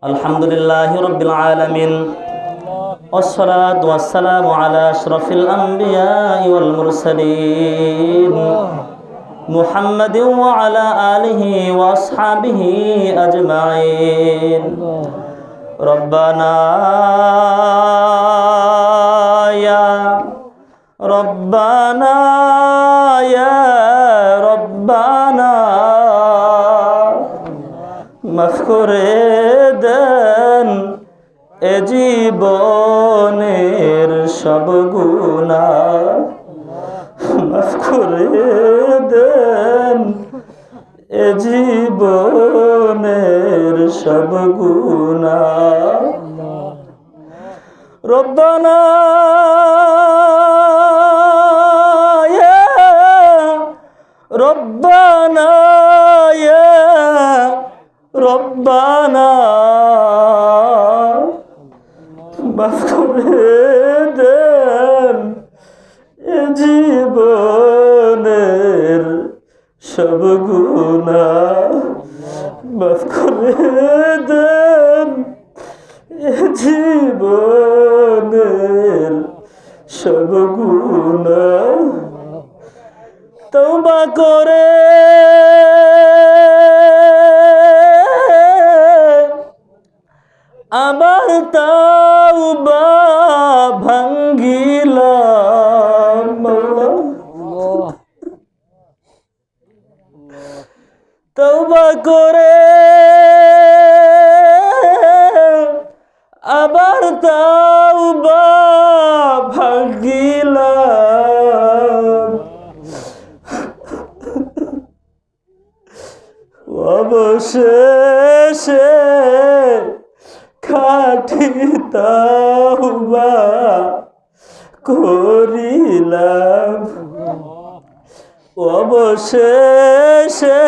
الحمد لله رب العالمين والصلاة والسلام على أشرف الأنبياء والمرسلين محمد وعلى آله وأصحابه أجمعين ربنا করে দেন এ জীবনের সব গুণা। রব্বানা রব্বানা রব্বানা। মাফ করে দেন এ জীবনের সব গুণা মাফ করে দেন জীবনের সব গুণা। তৌবা করে। আবার তাওবা ভাঙ্গিলাম মাওলা তৌবা করে। আবার তাওবা ভাঙ্গিলাম অবশেষে খাটি তাওবা করিলাম। অবশেষে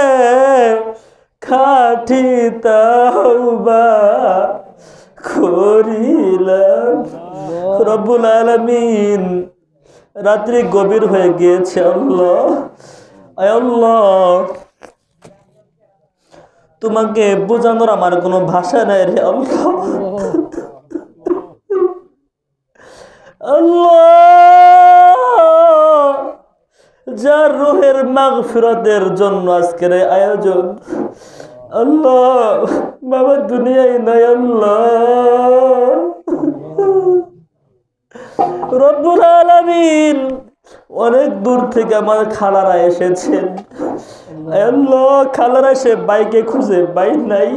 খাটি তাওবা করিলাম। রব্বুল আলামিন রাত্রি গভীর হয়ে গিয়েছে, আল্লাহ। আল্লাহ, তোমাকে বোঝানোর আমার কোনো ভাষা নাই রে আল্লাহ। আল্লাহ, যার রুহের মাগফিরাতের জন্য আজকের আয়োজন আল্লাহ, বাবা দুনিয়ায় নাই আল্লাহ। রব্বুল আলামিন অনেক দূর থেকে আমার খালারা এসেছেন। আল্লাহ, খালারা এসে বাইকে খুঁজে বাইক নাই।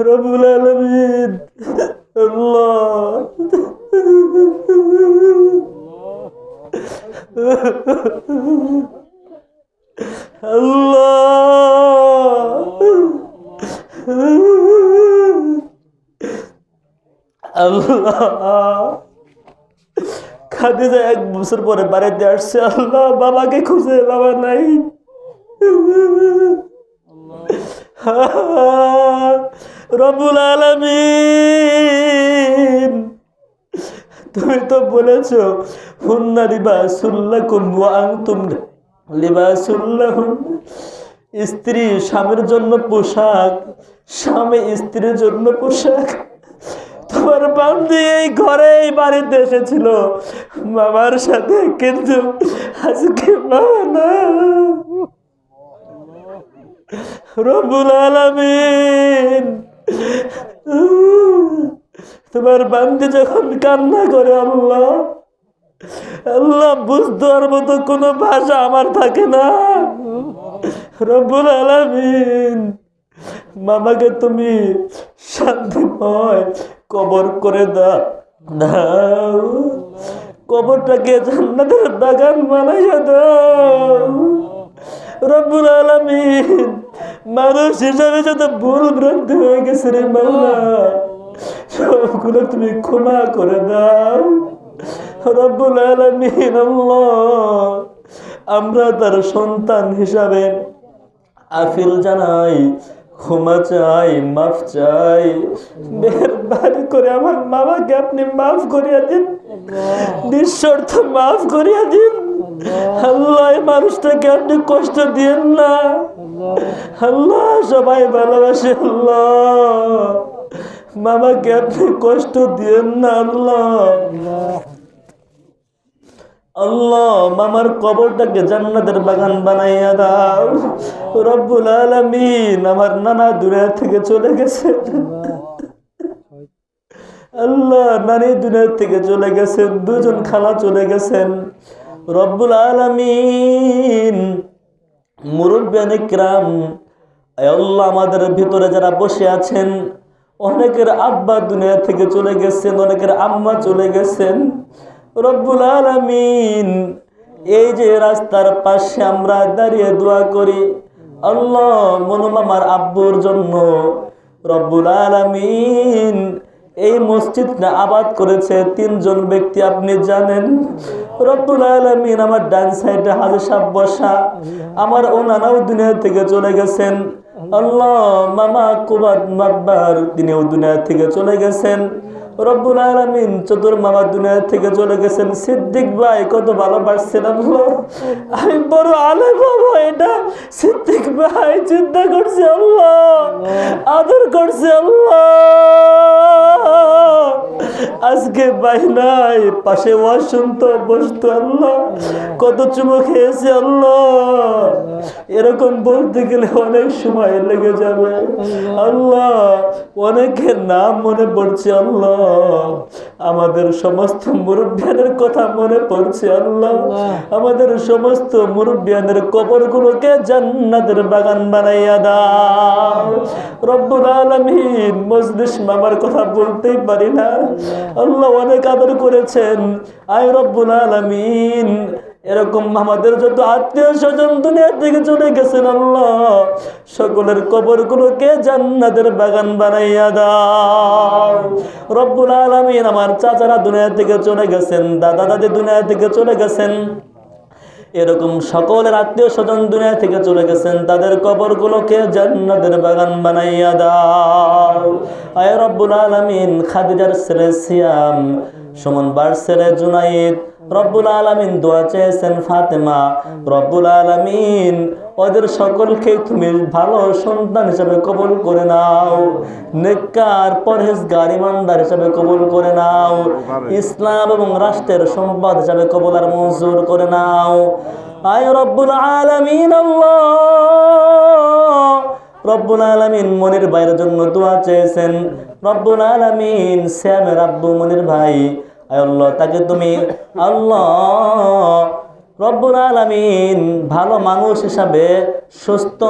রবুল আলমিন। আল্লাহ। আল্লাহ। খাদিজা এক বছর পরে বাড়িতে আসছে। আল্লাহ বাবাকে খুঁজে বাবা নাই। রবুল আলমিন। তুমি তো বলেছ, হুন্না লিবাসুল্লাকুম ওয়া আনতুম লিবাসুল্লাহুম স্ত্রী স্বামীর জন্য পোশাক, স্বামী স্ত্রীর জন্য পোশাক। তোমার বান্ধি এই ঘরে এই বাড়িতে এসেছিল। মামার সাথে কিন্তু আজকে না। রবুল আলমিন। তোমার বান্ধি যখন কান্না করে, আল্লাহ আল্লাহ বুঝতে মতো কোনো ভাষা আমার থাকে না। রব্বুল আলামিন মামাকে তুমি শান্তিময় কবর করে দাও। দাও। কবরটাকে জান্নাতের বাগান বানাইয়া দাও। রব্বুল আলামিন। মানুষ হিসাবে যত ভুল ভ্রান্তি হয়ে গেছে রে মাওলা সবগুলো তুমি ক্ষমা করে দাও। রব্বুল আলামিন আল্লাহ। আমরা তার সন্তান হিসাবে আফিল জানাই ক্ষমা চাই মাফ চাই। মেহরবানি করে আমার মামাকে আপনি মাফ করিয়া দিন। নিঃশর্ত মাফ করিয়া দিন। আল্লাহ। মানুষটাকে আপনি কষ্ট দিয়েন না। আল্লাহ। সবাই ভালোবাসে আল্লাহ। মামাকে আপনি কষ্ট দিয়েন না আল্লাহ। আল্লাহ। মামার কবরটাকে জান্নাতের বাগান বানাইয়া দাও। রব্বুল আলামিন আমার নানা দুনিয়া থেকে চলে গেছে। আল্লাহ নানি দুনিয়া থেকে চলে গেছেন দুজন খালা চলে গেছেন। রব্বুল আলামিন মুরব্বিয়ান ইকরাম আল্লাহ আমাদের ভিতরে যারা বসে আছেন, অনেকের আব্বা দুনিয়া থেকে চলে গেছেন, অনেকের আম্মা চলে গেছেন, রব্বুল আলামিন, এই যে রাস্তার পাশে আমরা দাঁড়িয়ে দোয়া করি, আল্লাহ মনোমামার আব্বুর জন্য রব্বুল আলামিন এই মসজিদটা আবাদ করেছে তিনজন ব্যক্তি, আপনি জানেন? রব্বুল আলমিন আমার ডান সাইডে হাজে সাপ বসা, আমার ওনারাও দুনিয়া থেকে চলে গেছেন। আল্লাহ মামা কুবাদ মাতবার, তিনিও দুনিয়া থেকে চলে গেছেন। রব্বুল আলামিন চতুর মামা দুনিয়া থেকে চলে গেছেন। সিদ্দিক ভাই, কত ভালোবাসছেন আল্লাহ। আমি বড় আলে বাবা এটা সিদ্দিক ভাই চিন্তা করছে আল্লাহ, আদর করছে আল্লাহ। আজকে ভাই নাই, পাশে ওয়াজ শুনতো বসতো আল্লাহ, কত চুমো খেয়েছে আল্লাহ। এরকম বলতে গেলে অনেক সময় লেগে যাবে। আল্লাহ, অনেকের নাম মনে পড়ছে আল্লাহ। আমাদের সমস্ত মুরব্বিয়ানের কথা মনে পড়ছে আল্লাহ। আমাদের সমস্ত মুরব্বিয়ানের কবরগুলোকে জান্নাতের বাগান বানাইয়া দাও। রব্বুল আলামিন মজলিস মামার কথা বলতেই পারি না। আল্লাহ অনেক আদর করেছেন। আয় রব্বুল আলামিন এরকম আমাদের যত আত্মীয় স্বজন দুনিয়া থেকে চলে গেছেন আল্লাহ, সকলের কবরগুলোকে জান্নাতের বাগান বানাইয়া দাও। রব্বুল আলামিন আমার চাচারা দুনিয়া থেকে চলে গেছেন, দাদা দাদি দুনিয়া থেকে চলে গেছেন। এরকম সকলের আত্মীয় স্বজন দুনিয়া থেকে চলে গেছেন, তাদের কবরগুলোকে জান্নাতের বাগান বানাইয়া দাও। আয় রব্বুল আলামিন, খাদিজার ছেলে সিয়াম, সুমন বার ছেলে জুনাইদ রব্বুল আলামিন দোয়া চেয়েছেন ফাতেমা, রব্বুল আলামিন ওদের সকলকে তুমি ভালো সন্তান হিসেবে কবুল করে নাও, নেককার পরহেজগার ইমানদার হিসেবে কবুল করে নাও, ইসলাম এবং রাষ্ট্রের সম্পদ হিসেবে কবুল আর মঞ্জুর করে নাও। আয় রব্বুল আলামিন রব্বুল আলামিন মনির ভাইয়ের জন্য দোয়া চেয়েছেন। রব্বুল আলামিন শ্যামের আব্বু মনির ভাই আল্লাহ তাকে তুমি আল্লাহ রব্বুল আলামিন ভালো মানুষ হিসাবে সুস্থ,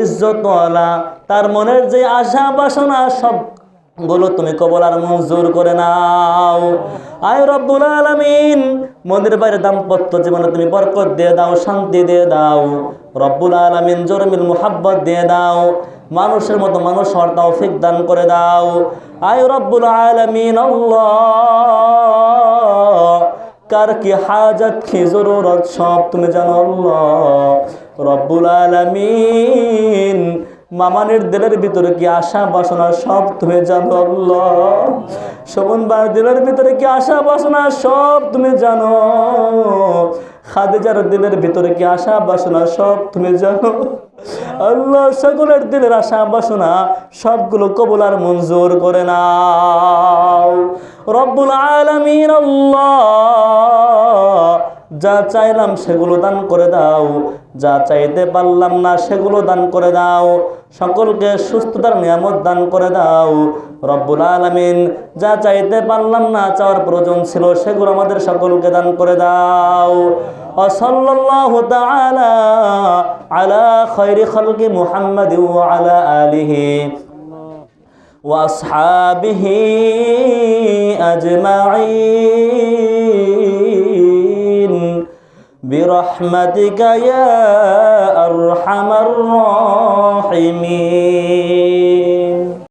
ইজ্জতওয়ালা, তার মনের যে আশা বাসনা সবগুলো তুমি কবল আর মঞ্জুর করে নাও। আয় রব্বুল আলামিন মন্দির বাইরে দাম্পত্য জীবনে তুমি বরকত দিয়ে দাও, শান্তি দিয়ে দাও, রব্বুল আলামিন জরমিল মুহাব্বত দিয়ে দাও। মানুষের মতো মানুষ হওয়ার তৌফিক দান করে দাও। আয় রব্বুল আলামিন কার কি হাজত, কি জরুরত, সব তুমি জানো, আল্লাহ। রব্বুল আলামিন, মামানের দিলের ভিতরে কি আশা বাসনা, সব তুমি জানো, আল্লাহ। শোভনবার দিলের ভিতরে কি আশা বাসনা, সব তুমি জানো। খাদিজার দিলের ভিতরে কি আশা বাসনা, সব তুমি জানো। আল্লাহ সকলের দিলের আশা বাসনা সবগুলো কবুল আর মঞ্জুর করে নাও। রব্বুল আলামিন, আল্লাহ, যা চাইলাম সেগুলো দান করে দাও। যা চাইতে পারলাম না সেগুলো দান করে দাও। সকলকে সুস্থতার নিয়ামত দান করে দাও। রব্বুল আলামিন, যা চাইতে পারলাম না চাওয়ার প্রয়োজন ছিল সেগুলো আমাদের সকলকে দান করে দাও। وصلى الله تعالى على خير خلق محمد وعلى آله وأصحابه أجمعين برحمتك يا أرحم الراحمين